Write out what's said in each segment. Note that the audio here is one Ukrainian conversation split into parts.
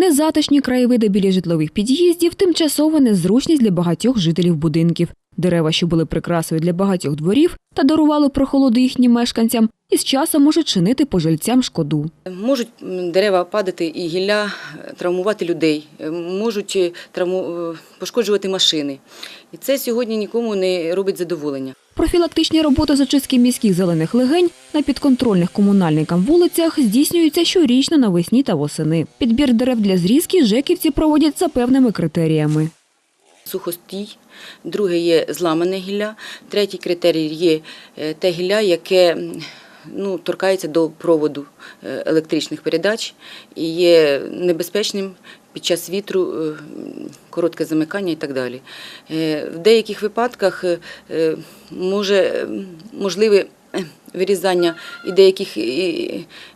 Незатишні краєвиди біля житлових під'їздів тимчасова незручність для багатьох жителів будинків. Дерева, що були прикрасою для багатьох дворів та дарували прохолоду їхнім мешканцям, із часом можуть чинити пожильцям шкоду. Можуть дерева падати і гілля е, травмувати людей, е, можуть е, травму... пошкоджувати машини. І це сьогодні нікому не робить задоволення. Профілактичні роботи з очистки міських зелених легень на підконтрольних комунальникам вулицях здійснюються щорічно навесні та восени. Підбір дерев для зрізки жеківці проводять за певними критеріями. Сухостій, друге є зламане гілля, третій критерій є е, те гілля, яке ну, торкається до проводу е, електричних передач і є небезпечним під час вітру, е, коротке замикання і так далі. В деяких випадках може можливе вирізання і деяких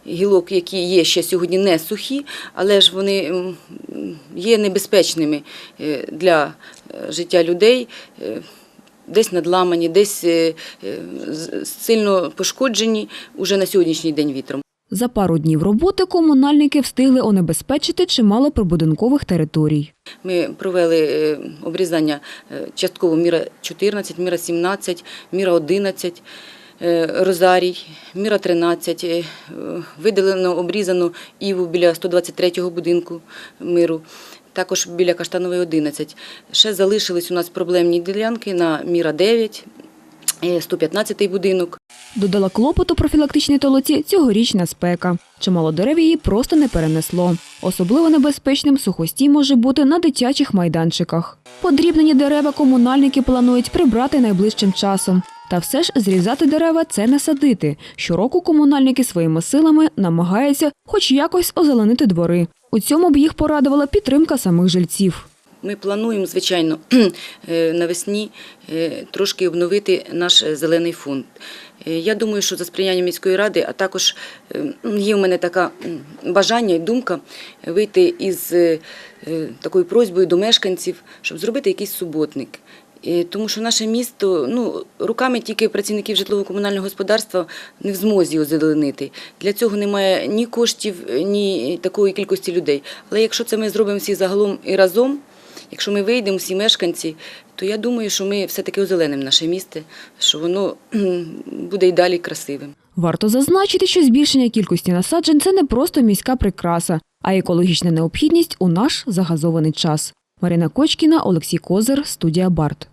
гілок, які є ще сьогодні не сухі, але ж вони є небезпечними е, для е, життя людей. е, Десь надламані, десь сильно пошкоджені уже на сьогоднішній день вітром. За пару днів роботи комунальники встигли онебезпечити чимало прибудинкових територій. Ми провели обрізання частково міра 14, міра 17, міра 11, е, Розарій, міра 13. е, Видалено, обрізано Іву біля 123-го будинку миру, також біля Каштанової 11. Ще залишились у нас проблемні ділянки на міра 9, е, 115-й будинок. Додала клопоту профілактичній толоці цьогорічна спека. Чимало дерев її просто не перенесло. Особливо небезпечним сухостій може бути на дитячих майданчиках. Подрібнені дерева комунальники планують прибрати найближчим часом. Та все ж зрізати дерева це не садити. Щороку комунальники своїми силами намагаються хоч якось озеленити двори. У цьому б їх порадувала підтримка самих жильців. Ми плануємо, звичайно, е, навесні е, трошки обновити наш е, зелений фонд. Я думаю, що за сприяння міської ради, а також є в мене така бажання і думка вийти із такою просьбою до мешканців, щоб зробити якийсь суботник. Тому що наше місто ну, руками тільки працівників житлово-комунального господарства не в змозі озеленити. Для цього немає ні коштів, ні такої кількості людей. Але якщо це ми зробимо всі загалом і разом, якщо ми вийдемо, всі мешканці, то я думаю, що ми все-таки озеленимо наше місто, що воно буде й далі красивим. Варто зазначити, що збільшення кількості насаджень це не просто міська прикраса, а екологічна необхідність у наш загазований час. Марина Кочкіна, Олексій Козир, студія Барт.